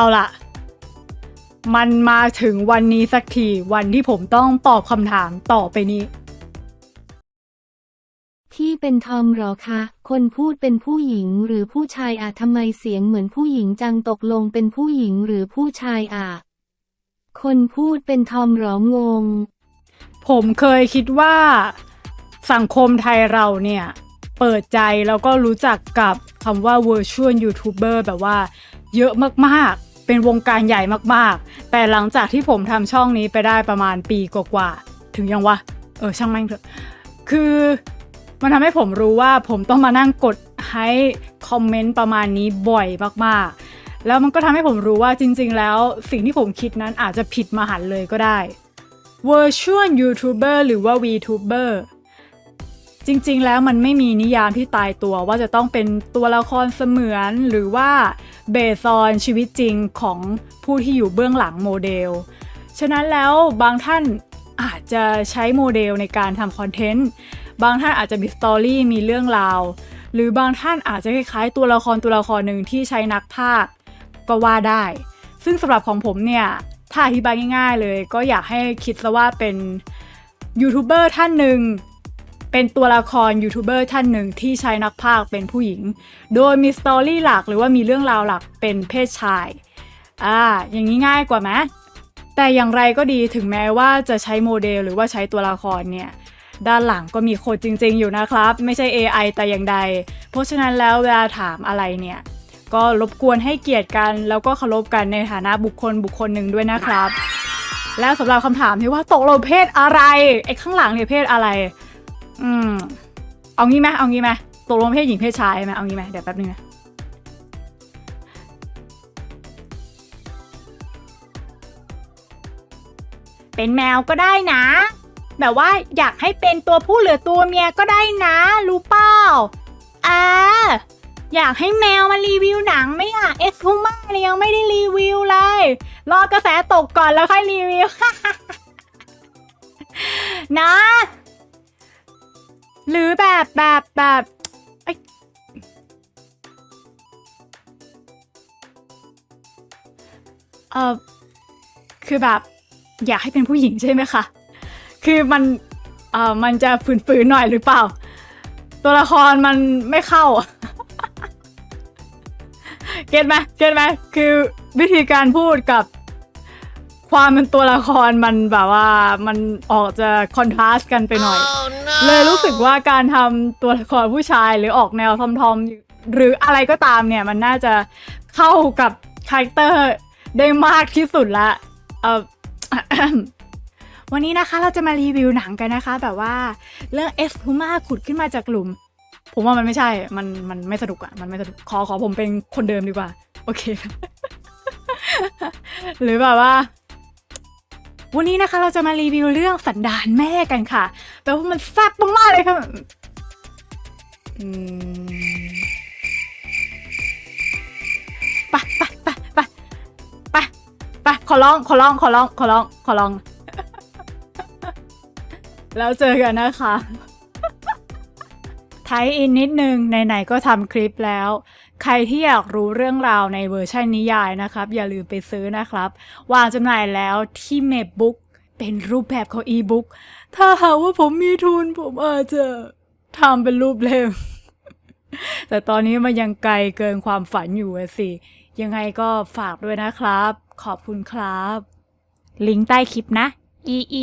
เอาละมันมาถึงวันนี้สักทีวันที่ผมต้องตอบคำถามต่อไปนี้ ที่เป็นทอมเหรอคะ คนพูดเป็นผู้หญิงหรือผู้ชายอะทำไมเสียงเหมือนผู้หญิงจังตกลงเป็นผู้หญิงหรือผู้ชายอะคนพูดเป็นทอมเหรองง ผมเคยคิดว่า สังคมไทยเราเนี่ย เปิดใจแล้วก็รู้จักกับคำว่า virtual YouTuber แบบว่า เยอะมากๆ เป็นวงการใหญ่มากๆ แต่หลังจากที่ผมทำช่องนี้ไปได้ประมาณปีกว่าๆถึงยังวะ เออช่างแม่งเถอะ คือมันทำให้ผมรู้ว่าผมต้องมานั่งกดให้คอมเมนต์ประมาณนี้บ่อยมากๆ แล้วมันก็ทำให้ผมรู้ว่าจริง ๆ แล้วสิ่งที่ผมคิดนั้นอาจจะผิดมหันเลยก็ได้ Virtual YouTuber หรือว่า VTuber จริงๆ แล้วมันไม่มีนิยามที่ตายตัวว่าจะต้องเป็นตัวละครเสมือนหรือว่า เบสออนชีวิตจริงของผู้ที่อยู่เบื้องหลังโมเดล ฉะนั้นแล้วบางท่านอาจจะใช้โมเดลในการทำคอนเทนต์ บางท่านอาจจะมีสตอรี่มีเรื่องราว หรือบางท่านอาจจะคล้ายๆ ตัวละครตัวละครหนึ่งที่ใช้นักพากย์ก็ว่าได้ ซึ่งสำหรับของผมเนี่ย ถ้าอธิบายง่าย ๆ เลย ก็อยากให้คิดซะว่าเป็นยูทูบเบอร์ท่านหนึ่ง เป็นตัวละครยูทูบเบอร์ท่านหนึ่งที่ใช้นักพากเป็นผู้หญิง โดยมีสตอรี่หลักหรือว่ามีเรื่องราวหลักเป็นเพศชาย อ่า อย่างนี้ง่ายกว่าไหมแต่อย่างไรก็ดีถึงแม้ว่าจะใช้โมเดลหรือว่าใช้ตัวละครเนี่ย ด้านหลังก็มีโคนจริง ๆ อยู่นะครับ ไม่ใช่ AI แต่อย่างใด เพราะฉะนั้นแล้วเวลาถามอะไรเนี่ย ก็รบกวนให้เกียรติกัน แล้วก็เคารพกันในฐานะบุคคลบุคคลหนึ่งด้วยนะครับ แล้วสำหรับคำถามที่ว่าตกลงเพศอะไรไอ้ข้างหลังเนี่ยเพศอะไร อืม เอางี้ไหมเอางี้ไหมตกลงเพศหญิงเพศชายไหมเอางี้ไหมเดี๋ยวแป๊บนึงนะเป็นแมวก็ได้นะ แบบว่าอยากให้เป็นตัวผู้หรือตัวเมียก็ได้นะ รู้เปล่าอ่าอยากให้แมวมารีวิวหนังไหมอะเอ็กซ์ฮูมาเนี่ยยังไม่ได้รีวิวเลย รอกระแสตกก่อนแล้วค่อยรีวิว นะ หรือแบบแบบแบบเอ้ยเออคือแบบอยากให้เป็นผู้หญิงใช่ไหมคะ คือมันเอ่อมันจะฝืนๆหน่อยหรือเปล่า ตัวละครมันไม่เข้า เก็ตไหมเก็ตไหมคือวิธีการพูดกับ ความเป็นตัวละครมันแบบว่ามันออกจะคอนทราสต์กันไปหน่อย เลยรู้สึกว่าการทำตัวละครผู้ชายหรือออกแนวทอมทอมๆหรืออะไรก็ตามเนี่ยมันน่าจะเข้ากับคาแรคเตอร์ได้มากที่สุดละเออวันนี้นะคะเราจะมารีวิวหนังกันนะคะ แบบว่าเรื่องเอสพูมาขุดขึ้นมาจากหลุม ผมว่ามันไม่ใช่ มันมันไม่สนุกอะมันไม่สนุกขอขอผมเป็นคนเดิมดีกว่า โอเค หรือแบบว่า วันนี้นะคะเราจะมารีวิวเรื่องสันดานแม่กันค่ะแปลว่ามันแซ่บมากๆเลยค่ะอืมไปไปไปไปไปไปขอร้องขอร้องขอร้องขอร้องขอร้อง แล้วเจอกันนะคะไทยอินนิดนึงไหนๆก็ทำคลิปแล้ว ใครที่อยากรู้เรื่องราวในเวอร์ชันนิยายนะครับ อย่าลืมไปซื้อนะครับ วางจำหน่ายแล้วที่เมบบุ๊กเป็นรูปแบบของอีบุ๊กถ้าหากว่าผมมีทุนผมอาจจะทำเป็นรูปเล่ม แต่ตอนนี้มันยังไกลเกินความฝันอยู่สิ ยังไงก็ฝากด้วยนะครับ ขอบคุณครับ ลิงก์ใต้คลิปนะ อีอี